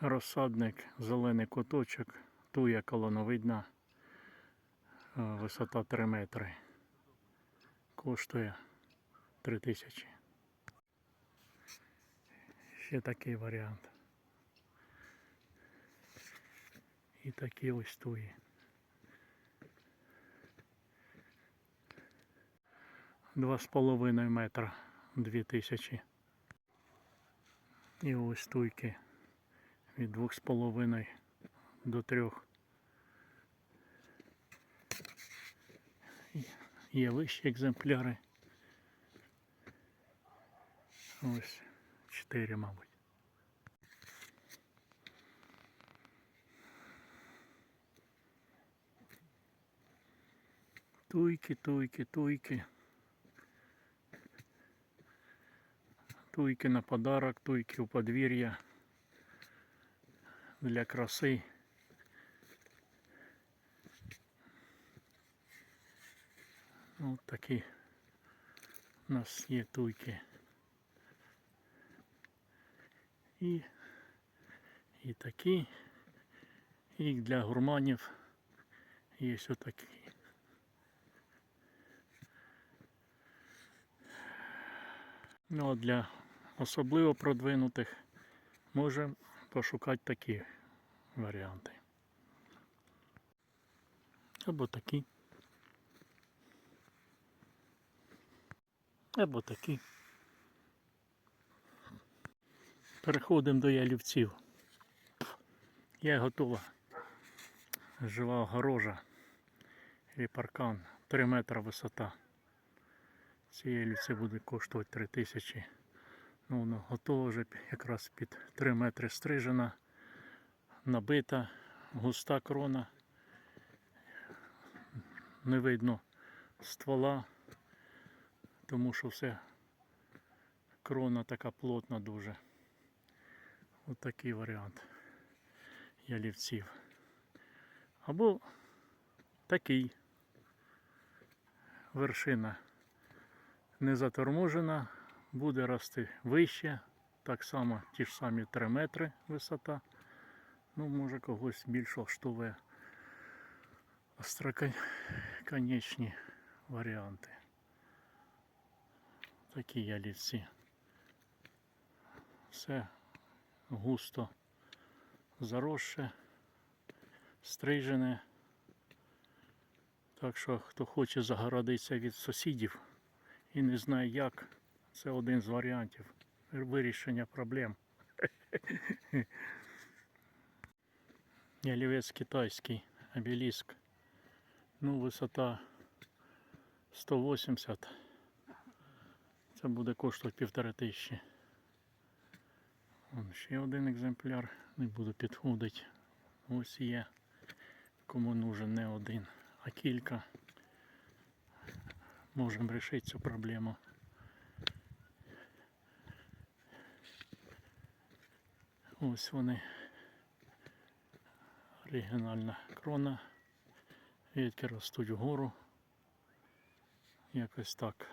Розсадник, зелений куточок, туя колоновидна, е, висота 3 метри. Коштує 3 тисячі. Ще такий варіант. І такі ось туї. Два з половиною метра, дві тисячі. І ось туйки від двох з половиною до трьох. Є вищі екземпляри. Ось чотири, мабуть. Туйки, туйки, туйки. Туйки на подарок, туйки у подвір'я для краси. Ось такі у нас є туйки. І, і такі, і для гурманів є ось такі. Ну а для особливо продвинутих можемо пошукати такі варіанти. Або такі. Або такі. Переходимо до ялівців. Я готова. Жива огорожа і паркан 3 метри висота. Ці ялівці буде коштувати 3 тисячі. Ну, воно готово вже якраз під 3 метри стрижена, набита, густа крона. Не видно ствола, тому що все крона така плотна дуже. Ось такий варіант ялівців. Або такий вершина не заторможена, буде рости вище, так само ті ж самі 3 метри висота. Ну, може когось більш влаштовує остроконечні варіанти. Такі ялівці. Все густо заросше, стрижене. Так що хто хоче загородитися від сусідів і не знає як, це один з варіантів вирішення проблем. Ялівець китайський, обеліск. Ну, висота 180. Це буде коштувати півтори тисячі. Вон ще один екземпляр, не буду підходити. Ось є. Кому нужен не один, а кілька. Можемо вирішити цю проблему. Ось вони. Оригінальна крона. Вітки ростуть вгору. Якось так.